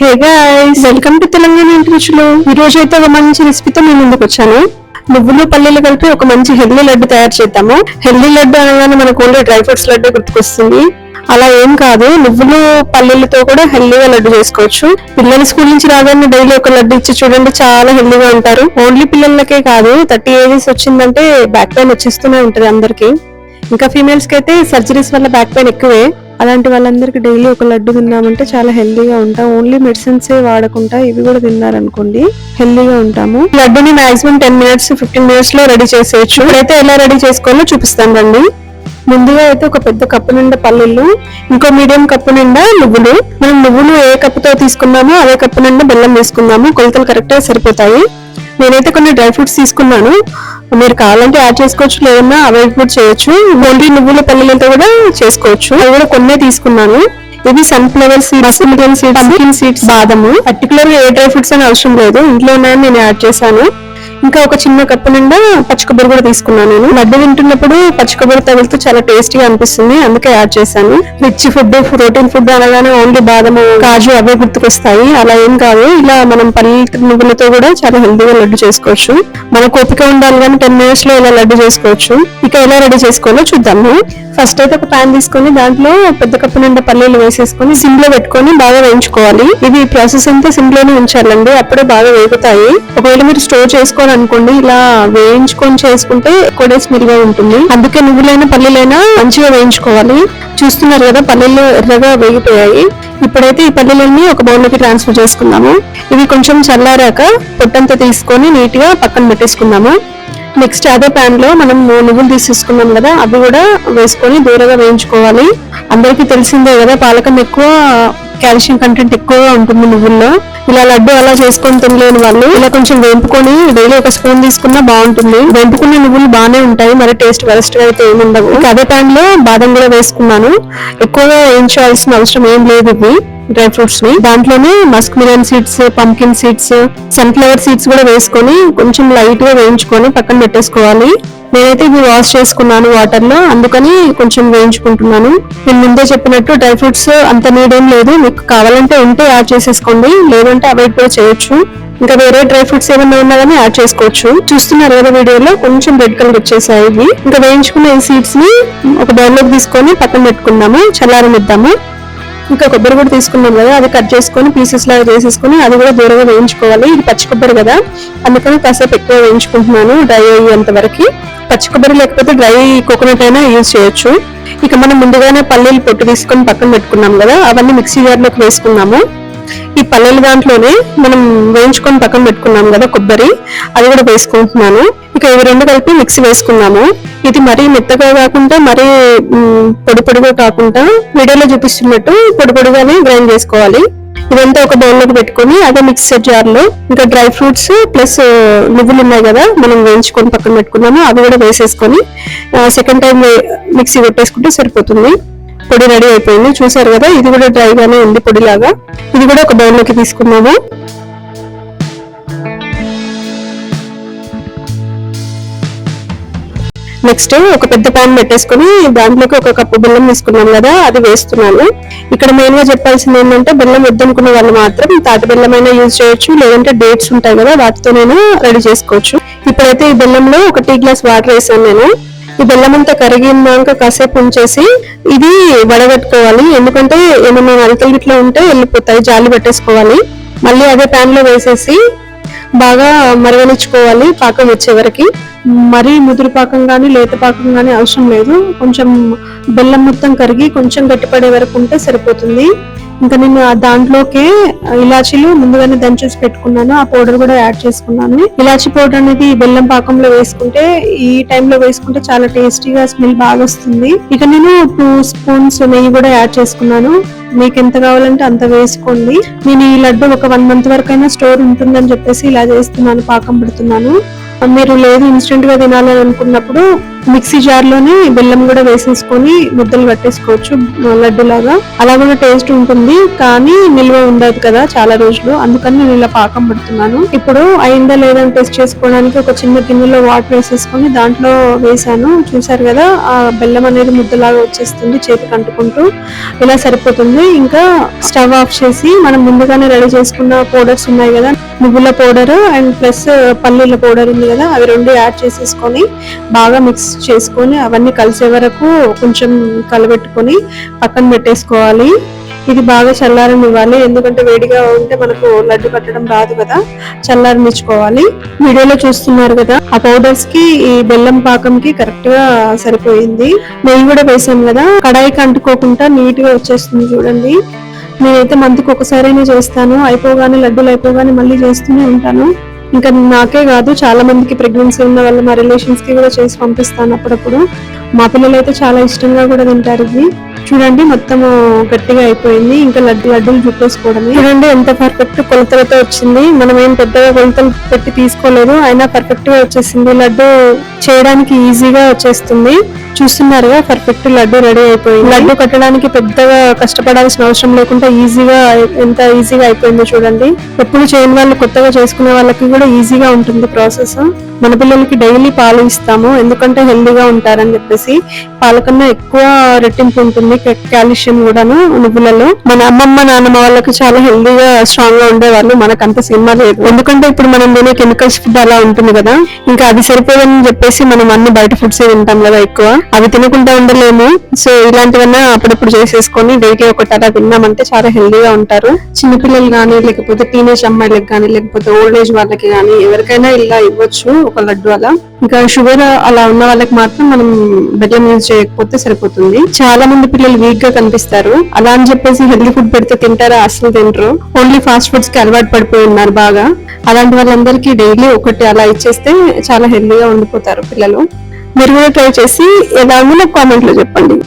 Hey guys welcome to Telangana ఇంటి రుచులు ఈ రోజు అయితే ఒక మంచి రెసిపీతో నేను ముందుకు వచ్చాను నువ్వులు పల్లీలు కలిపి ఒక మంచి హెల్దీ లడ్డు తయారు చేద్దాము. హెల్దీ లడ్డు అనగానే మనకు ఓన్లీ డ్రై ఫ్రూట్స్ లడ్డు గుర్తుకొస్తుంది. అలా ఏం కాదు నువ్వులు పల్లీలతో కూడా హెల్దీగా లడ్డు చేసుకోవచ్చు. పిల్లలు స్కూల్ నుంచి రాగానే డైలీ ఒక లడ్డు ఇచ్చి చూడండి చాలా హెల్దీగా ఉంటారు. ఓన్లీ పిల్లలకే కాదు థర్టీ ఏజెస్ వచ్చిందంటే బ్యాక్ పెయిన్ వచ్చేస్తూనే ఉంటది అందరికి. ఇంకా ఫీమేల్స్కి అయితే సర్జరీస్ వల్ల బ్యాక్ పెయిన్ ఎక్కువే. అలాంటి వాళ్ళందరికీ డైలీ ఒక లడ్డు తిన్నామంటే చాలా హెల్దీగా ఉంటాం. ఓన్లీ మెడిసిన్స్ వాడకుండా ఇవి కూడా తిన్నారనుకోండి హెల్దీగా ఉంటాము. లడ్డుని మాక్సిమం టెన్ మినిట్స్ ఫిఫ్టీన్ మినిట్స్లో రెడీ చేసేయచ్చు. అయితే ఎలా రెడీ చేసుకోవాలో చూపిస్తాను రండి. ముందుగా అయితే ఒక పెద్ద కప్పు నిండా పల్లీలు ఇంకో మీడియం కప్పు నిండా నువ్వులు. మనం నువ్వులు ఏ కప్పుతో తీసుకున్నామో అదే కప్పు నిండా బెల్లం వేసుకున్నాము. కొలతలు కరెక్ట్గా సరిపోతాయి. నేనైతే కొన్ని డ్రై ఫ్రూట్స్ తీసుకున్నాను. మీరు కావాలంటే యాడ్ చేసుకోవచ్చు లేదన్నా అవాయిడ్ కూడా చేయొచ్చు. ఓన్లీ నువ్వుల పల్లీలతో కూడా చేసుకోవచ్చు. అవి కూడా కొన్నే తీసుకున్నాను. ఇవి sunflower seeds basmati seeds pumpkin seeds బాదము. Particular ఏ డ్రై ఫ్రూట్స్ అని అవసరం లేదు. ఇంట్లో ఉన్నాయని నేను యాడ్ చేశాను. ఇంకా ఒక చిన్న కప్పు నిండా పచ్చి కొబ్బరి కూడా తీసుకున్నాను నేను. లడ్డు తింటున్నప్పుడు పచ్చి కొబ్బరి తగులుతూ చాలా టేస్టీగా అనిపిస్తుంది. అందుకే యాడ్ చేశాను. రిచ్ ఫుడ్ ప్రోటీన్ ఫుడ్ అనగానే ఓన్లీ బాదం కాజు అవే గుర్తుకొస్తాయి. అలా ఏం కాదు. ఇలా మనం పల్లి నువ్వులతో కూడా చాలా హెల్తీగా లడ్డు చేసుకోవచ్చు. మనకు కోపిక ఉండాలి కానీ టెన్ మినిట్స్లో ఇలా లడ్డు చేసుకోవచ్చు. ఇక ఎలా రెడీ చేసుకోవాలో చూద్దాము. ఫస్ట్ అయితే ఒక ప్యాన్ తీసుకొని దాంట్లో పెద్ద కప్పు నిండా పల్లీలు వేసేసుకొని సిమ్లో పెట్టుకొని బాగా వేయించుకోవాలి. ఇది ప్రాసెస్ అంతా సిమ్లోనే ఉంచాలండి. అప్పుడే బాగా వేగుతాయి. ఒకవేళ మీరు స్టోర్ అనుకోండి ఇలా వేయించుకొని చేసుకుంటే ఎక్కువ డేస్ నిల్వ ఉంటుంది. అందుకే నువ్వులైనా పల్లీలైనా మంచిగా వేయించుకోవాలి. చూస్తున్నారు కదా పల్లీలు ఎర్రగా వేగిపోయాయి. ఇప్పుడైతే ఈ పల్లీలన్నీ ఒక బౌల్లోకి ట్రాన్స్ఫర్ చేసుకుందాము. ఇవి కొంచెం చల్లారాక పొట్టంతా తీసుకొని నీట్గా పక్కన పెట్టేసుకుందాము. నెక్స్ట్ అదే పాన్లో మనం నువ్వులు తీసేసుకున్నాం కదా అవి కూడా వేసుకొని దూరగా వేయించుకోవాలి. అందరికీ తెలిసిందే కదా పాలకం ఎక్కువ కాల్షియం కంటెంట్ ఎక్కువగా ఉంటుంది నువ్వుల్లో. ఇలా లడ్డు అలా చేసుకొని తినలేని వాళ్ళు ఇలా కొంచెం వేపుకొని డైలీ ఒక స్పూన్ తీసుకున్నా బాగుంటుంది. వేపుకున్న నువ్వులు బాగానే ఉంటాయి మరి టేస్ట్ వరస్ట్గా అయితే ఏమి ఉండవు. అదే టైంలో లో బాదం కూడా వేసుకున్నాను. ఎక్కువగా వేయించాల్సిన అవసరం ఏం లేదు ఇవి. డ్రై ఫ్రూట్స్ని దాంట్లోనే musk melon seeds pumpkin seeds sunflower seeds కూడా వేసుకొని కొంచెం లైట్గా వేయించుకొని పక్కన పెట్టేసుకోవాలి. నేనైతే ఇవి వాష్ చేసుకున్నాను వాటర్లో అందుకని కొంచెం వేయించుకుంటున్నాను. నేను ముందే చెప్పినట్టు డ్రై ఫ్రూట్స్ అంత నీడేం లేదు. మీకు కావాలంటే ఉంటే యాడ్ చేసేసుకోండి. లేదంటే అవాయిడ్ కూడా చేయొచ్చు. ఇంకా వేరే డ్రై ఫ్రూట్స్ ఏమైనా ఉన్నా కానీ యాడ్ చేసుకోవచ్చు. చూస్తున్నారు కదా వీడియోలో కొంచెం రెడ్ కలర్ వచ్చేసాయి ఇవి. ఇంకా వేయించుకున్న ఈ సీడ్స్ని ఒక బౌల్లోకి తీసుకొని పక్కన పెట్టుకుందాము. చల్లారనిద్దాము. ఇంకా కొబ్బరి కూడా తీసుకున్నాం కదా అది కట్ చేసుకొని పీసెస్ లాగా చేసేసుకొని అది కూడా దూరంగా వేయించుకోవాలి. ఇది పచ్చి కొబ్బరి కదా అందుకని కాసేపు ఎక్కువ వేయించుకుంటున్నాను డ్రై అయ్యేంత వరకు. పచ్చి కొబ్బరి లేకపోతే డ్రై కోకోనట్ అయినా యూజ్ చేయొచ్చు. ఇక మనం ముందుగానే పల్లీలు పొట్టు తీసుకొని పక్కన పెట్టుకున్నాం కదా అవన్నీ మిక్సీ జార్లోకి వేసుకున్నాము. పల్లెల దాంట్లోనే మనం వేయించుకొని పక్కన పెట్టుకున్నాం కదా కొబ్బరి అది కూడా వేసుకుంటున్నాను. ఇక ఇవి రెండు కలిపి మిక్సీ వేసుకున్నాము. ఇది మరీ మెత్తగా కాకుండా మరీ పొడి పొడిగా కాకుండా వీడియోలో చూపిస్తున్నట్టు పొడి పొడిగానే గ్రైండ్ చేసుకోవాలి. ఇదంతా ఒక బౌల్లోకి పెట్టుకొని అదే మిక్సర్ జార్లో ఇంకా డ్రై ఫ్రూట్స్ ప్లస్ నువ్వులు ఉన్నాయి కదా మనం వేయించుకొని పక్కన పెట్టుకున్నాము అవి కూడా వేసేసుకొని సెకండ్ టైం మిక్సీ పెట్టేసుకుంటే సరిపోతుంది. పొడి రెడీ అయిపోయింది. చూసారు కదా ఇది కూడా డ్రైగానే ఉంది ఉంది పొడిలాగా. ఇది కూడా ఒక బౌల్లోకి తీసుకున్నాము నెక్స్ట్ ఒక పెద్ద పాన్ పెట్టేసుకొని దాంట్లోకి ఒక కప్పు బెల్లం తీసుకున్నాం కదా అది వేస్తున్నాను. ఇక్కడ మెయిన్గా చెప్పాల్సింది ఏంటంటే బెల్లం వద్దనుకున్న వాళ్ళు మాత్రం తాటి బెల్లం అయినా యూజ్ చేయొచ్చు లేదంటే డేట్స్ ఉంటాయి కదా వాటితోనైనా రెడీ చేసుకోవచ్చు. ఇప్పుడైతే ఈ బెల్లంలో ఒక టీ గ్లాస్ వాటర్ వేసాను నేను. ఈ బెల్లం అంతా కరిగినాక కాసేపు ఉంచేసి ఇది వడగట్టుకోవాలి. ఎందుకంటే ఏమైనా నలికలు గిట్లా ఉంటే వెళ్ళిపోతాయి జాలి పెట్టేసుకోవాలి. మళ్ళీ అదే ప్యాన్లో వేసేసి బాగా మరగనిచ్చుకోవాలి పాకం వచ్చే వరకు. మరీ ముదురు పాకం కానీ లేత పాకం కానీ అవసరం లేదు. కొంచెం బెల్లం మొత్తం కరిగి కొంచెం గట్టిపడే వరకు ఉంటే సరిపోతుంది. ఇంకా నేను ఆ దాంట్లోకి ఇలాచీలు ముందుగానే దంచేసి పెట్టుకున్నాను. ఆ పౌడర్ కూడా యాడ్ చేసుకున్నాను. ఇలాచీ పౌడర్ అనేది బెల్లం పాకంలో వేసుకుంటే ఈ టైంలో వేసుకుంటే చాలా టేస్టీగా స్మెల్ బాగా వస్తుంది. ఇక నేను టూ స్పూన్స్ నెయ్యి కూడా యాడ్ చేసుకున్నాను. మీకు ఎంత కావాలంటే అంత వేసుకోండి. నేను ఈ లడ్డు ఒక వన్ మంత్ వరకు అయినా స్టోర్ ఉంటుందని చెప్పేసి ఇలా చేస్తున్నాను పాకం పెడుతున్నాను. మీరు లేదు ఇన్స్టెంట్గా తినాలని అనుకున్నప్పుడు మిక్సీ జార్లోనే బెల్లం కూడా వేసేసుకొని ముద్దలు కట్టేసుకోవచ్చు లడ్డు లాగా అలా కూడా టేస్ట్ ఉంటుంది కానీ నిల్వ ఉండదు కదా చాలా రోజులు. అందుకని నేను ఇలా పాకం పడుతున్నాను. ఇప్పుడు అయిందా లేదని టెస్ట్ చేసుకోవడానికి ఒక చిన్న గిన్నెలో వాటర్ వేసేసుకొని దాంట్లో వేసాను చూసారు కదా ఆ బెల్లం అనేది ముద్దలాగా వచ్చేస్తుంది చేతికి అంటుకుంటూ. ఇలా సరిపోతుంది. ఇంకా స్టవ్ ఆఫ్ చేసి మనం ముందుగానే రెడీ చేసుకున్న పౌడర్స్ ఉన్నాయి కదా నువ్వుల పౌడర్ అండ్ ప్లస్ పల్లీల పౌడర్ ఉంది కదా అవి రెండు యాడ్ చేసేసుకొని బాగా మిక్స్ చేసుకొని అవన్నీ కలిసే వరకు కొంచెం కలబెట్టుకొని పక్కన పెట్టేసుకోవాలి. ఇది బాగా చల్లారనివ్వాలి ఎందుకంటే వేడిగా ఉంటే మనకు లడ్డు కట్టడం రాదు కదా. చల్లారనిచ్చుకోవాలి. వీడియోలో చూస్తున్నారు కదా ఆ పౌడర్స్కి ఈ బెల్లం పాకం కి కరెక్ట్గా సరిపోయింది. నెయ్యి కూడా వేసాం కదా. కడాయికి అంటుకోకుండా నీట్గా వచ్చేస్తుంది చూడండి. నేనైతే మంత్కి ఒకసారైనా చేస్తాను. అయిపోగానే లడ్డూలు అయిపోగానే మళ్ళీ చేస్తూనే ఉంటాను. ఇంకా నాకే కాదు చాలా మందికి ప్రెగ్నెన్సీ ఉన్న వాళ్ళ మా రిలేషన్స్కి కూడా చేసి పంపిస్తాను అప్పుడప్పుడు. మా పిల్లలు అయితే చాలా ఇష్టంగా కూడా తింటారు ఇది. చూడండి మొత్తం గట్టిగా అయిపోయింది. ఇంకా లడ్డు లడ్డూలు చుట్టేసుకోవడమే. చూడండి ఎంత పర్ఫెక్ట్ కొలతలతో వచ్చింది. మనం ఏం పెద్దగా కొలతలు పెట్టి తీసుకోలేదు. అయినా పర్ఫెక్ట్గా వచ్చేసింది. లడ్డు చేయడానికి ఈజీగా వచ్చేస్తుంది. చూస్తున్నారుగా పర్ఫెక్ట్ లడ్డు రెడీ అయిపోయింది. లడ్డు కట్టడానికి పెద్దగా కష్టపడాల్సిన అవసరం లేకుండా ఈజీగా ఎంత ఈజీగా అయిపోయిందో చూడండి. ఎప్పుడు చేయని వాళ్ళు కొత్తగా చేసుకునే వాళ్ళకి కూడా ఈజీగా ఉంటుంది ప్రాసెస్. మన పిల్లలకి డైలీ పాలు ఇస్తాము. ఎందుకంటే హెల్దీగా ఉంటారని చెప్పేసి. పాల కన్నా ఎక్కువ రెట్టింపు ఉంటుంది. కాల్షియం కూడాను నువ్వులలో. మన అమ్మమ్మ నాన్నమ్మ వాళ్ళకి చాలా హెల్దీగా స్ట్రాంగ్గా ఉండేవాళ్ళు. మనకు అంత సినిమా లేదు. ఎందుకంటే ఇప్పుడు మనం తినే కెమికల్స్ ఫుడ్ అలా ఉంటుంది కదా. ఇంకా అది సరిపోదని చెప్పేసి మనం అన్ని బయట ఫుడ్స్ తింటాం కదా ఎక్కువ. అవి తినకుండా ఉండలేము. సో ఇలాంటివన్నా అప్పుడప్పుడు చేసేసుకొని డైలీ ఒకటి అలా తిన్నామంటే చాలా హెల్దీగా ఉంటారు. చిన్నపిల్లలు కానీ లేకపోతే టీనేజ్ అమ్మాయిలకు కానీ లేకపోతే ఓల్డ్ ఏజ్ వాళ్ళకి కానీ ఎవరికైనా ఇలా ఇవ్వచ్చు ఒక లడ్డు అలా. ఇంకా షుగర్ అలా ఉన్న వాళ్ళకి మాత్రం మనం బెల్లం యూజ్ చేయకపోతే సరిపోతుంది. చాలా మంది పిల్లలు వీక్గా కనిపిస్తారు. అలా అని చెప్పేసి హెల్దీ ఫుడ్ పెడితే తింటారా? అసలు తింటారు ఓన్లీ ఫాస్ట్ ఫుడ్స్కి అలవాటు పడిపోయి ఉన్నారు బాగా. అలాంటి వాళ్ళందరికీ డైలీ ఒకటి అలా ఇచ్చేస్తే చాలా హెల్దీగా ఉండిపోతారు పిల్లలు. మీరు కూడా ట్రై చేసి ఎలాగో నాకు కామెంట్లో చెప్పండి.